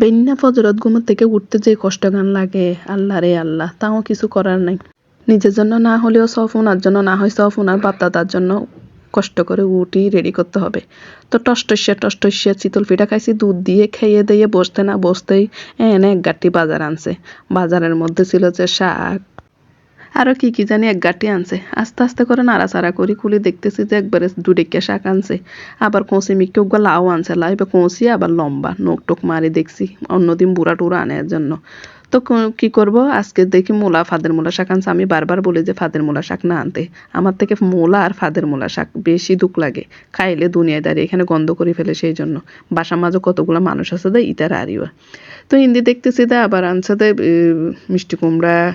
বেন্যা ফজরত ঘুমের থেকে উঠতে যে কষ্টগান লাগে, আল্লাহ রে আল্লাহ, তাও কিছু করার নাই। নিজের জন্য না হলেও সব ওনার জন্য, না হয় সব ওনার তার জন্য কষ্ট করে উঠি রেডি করতে হবে। তো টস্টসিয়া টস্টসিয়া চিতল পিঠা খাইছি, দুধ দিয়ে খেয়ে দিয়ে বসতে না বসতেই এনে এক গাঠি বাজার আনছে। বাজারের মধ্যে ছিল যে শাক আরও কি কি জানি এক গাঁটি আনছে। আস্তে আস্তে করে নাড়াচাড়া করি কুলি দেখতেছি যে একবারে দুডিকে শাক আনছে। আবার কষি মিকে ওগুলো লাউ আনছে, লাউ এবার কষি আবার লম্বা, নোক টোক মারি দেখছি, অন্যদিন বুড়া টুরা আনার জন্য। তো ক- করব? আজকে দেখি মূলা, ফাদের মূলা শাক আনছে। আমি বারবার বলি যে ফাদের মূলা শাক না আনতে। আমার থেকে মূলা আর ফাদের মূলা শাক বেশি দুঃখ লাগে। খাইলে দুনিয়ায় দাঁড়িয়ে এখানে গন্ধ করে ফেলে সেই জন্য। বাসার মাঝে কতগুলো মানুষ আছে দে, ইতার আরিও তো হিন্দি দেখতেছি দে, আবার আনছে দে মিষ্টি কুমড়া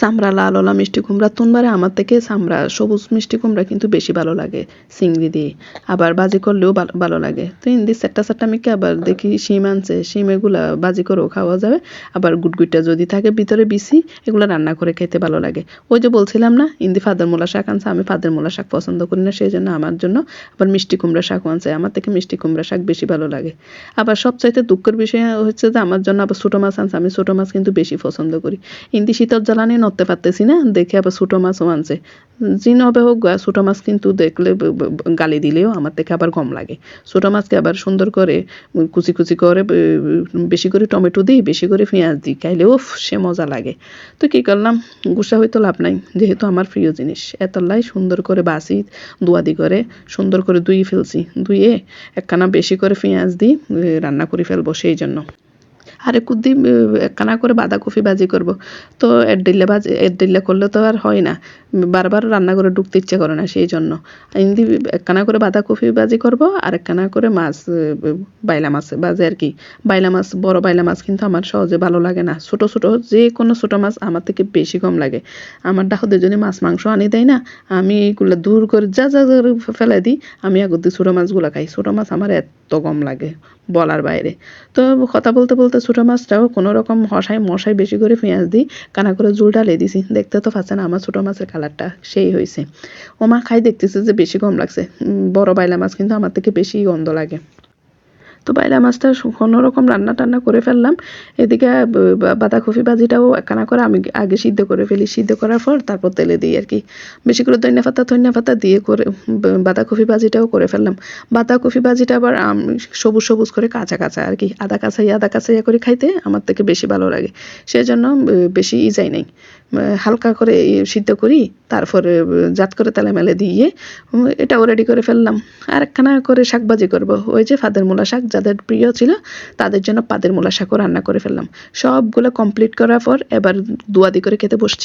চামড়া লাল, ওলা মিষ্টি কুমড়া, তুনবারে আমার থেকে চামড়া, সবুজ মিষ্টি কুমড়া কিন্তু বেশি ভালো লাগে, চিংড়ি দিয়ে। আবার বাজি করলেও ভালো- লাগে। তো ইন্দি চারটা চারটা মিকে আবার দেখি শিম আনছে, শিম এগুলা বাজি করেও খাওয়া যাবে। আবার গুটগুইটা যদি থাকে ভিতরে বিসি এগুলো রান্না করে খেতে ভালো লাগে। ওই যে বলছিলাম না, ইন্দি ফাদের মোলা শাক আনছে, আমি ফাদের মোলা শাক পছন্দ করি না, সেই জন্য আমার জন্য আবার মিষ্টি কুমড়া শাকও আনছে, আমার থেকে মিষ্টি কুমড়া শাক বেশি ভালো লাগে। আবার সবচাইতে দুঃখের বিষয় হচ্ছে যে, আমার জন্য আবার ছোটো মাছ আনছে, আমি ছোটো মাছ কিন্তু বেশি পছন্দ করি। ইন্দি শীতল জ্বালানি নড়তে পারতেছি না, দেখে আবার ছোটো মাছও আনছে। জিন হবে হোক ছোটো মাছ কিন্তু দেখলে গালি দিলেও আমার থেকে আবার কম লাগে। ছোটো মাছকে আবার সুন্দর করে কুচি কুচি করে বেশি করে টমেটো দিই, বেশি করে পেঁয়াজ দিই, খাইলে উফ, সে মজা লাগে। তো কি করলাম, গুসা হয়তো লাভ নাই, যেহেতু আমার প্রিয় জিনিস। এতলাই সুন্দর করে বাসি, দুয়াদি করে সুন্দর করে ধুয়ে ফেলছি। ধুয়ে একখানা বেশি করে পেঁয়াজ দিই রান্না করে ফেলব সেই জন্য আরে কুদ্দি একখানা করে বাঁধাকপি ভাজি করব। তো এর ডিল্লা ভাজি, এর ডিল্লা করলে তো আর হয় না। বারবার রান্না করে ঢুকতে ইচ্ছে করে না সেই জন্য। ইন্দি একখানা করে বাঁধাকপি ভাজি করব আর একখানা করে মাছ বাইলা মাছ ভাজি আর কি। বাইলা মাছ, বড় বাইলা মাছ কিন্তু আমার সহজে ভালো লাগে না। ছোট ছোট যে কোনো ছোট মাছ আমার থেকে বেশি কম লাগে। আমার ডাহদের জন্য মাছ, মাংস আনি দেয় না। আমি এগুলো দূর করে যা যা ফেলে দিই, আমি আগর দিয়ে ছোটো মাছগুলো খাই। ছোটো মাছ আমার এত কম লাগে। বলার বাইরে। তো কথা বলতে বলতে ছোটো মাছটাও কোনো রকম হসাই মশাই বেশি করে পেঁয়াজ দিই, কানা করে জুল ঢালে দিছি। দেখতে তো পাচ্ছে না আমার ছোটো মাছের কালারটা সেই হয়েছে ও মা খাই দেখতেছে যে বেশি কম লাগছে। বড় বাইলা মাছ কিন্তু আমার থেকে বেশি গন্ধ লাগে। তো বাইলা মাছটা কোনো রকম রান্না টান্না করে ফেললাম। এদিকে বাঁধাকপি ভাজিটাও একখানা করে আমি আগে সিদ্ধ করে ফেলি। সিদ্ধ করার পর তারপর তেলে দিই আর কি। বেশি করে ধনিয়া পাতা ধনিয়া পাতা দিয়ে করে বাঁধাকপি ভাজিটাও করে ফেললাম। বাঁধাকপি ভাজিটা আবার সবুজ সবুজ করে কাঁচা কাঁচা আর কি। আদা কাঁচাই, আদা কাঁচাইয়া করে খাইতে আমার থেকে বেশি ভালো লাগে। সেই জন্য বেশি ই যাই নাই। হালকা করে সিদ্ধ করি, তারপরে জাত করে তালে মেলে দিয়ে এটা এটাও রেডি করে ফেললাম। আর একখানা করে শাকবাজি করব। ওই যে ফাদের মূলা শাক যাদের প্রিয় ছিল, তাদের জন্য পাদের মূলা শাকও রান্না করে ফেললাম। সবগুলো কমপ্লিট করার পর এবার দুয়াদি করে খেতে বসছি।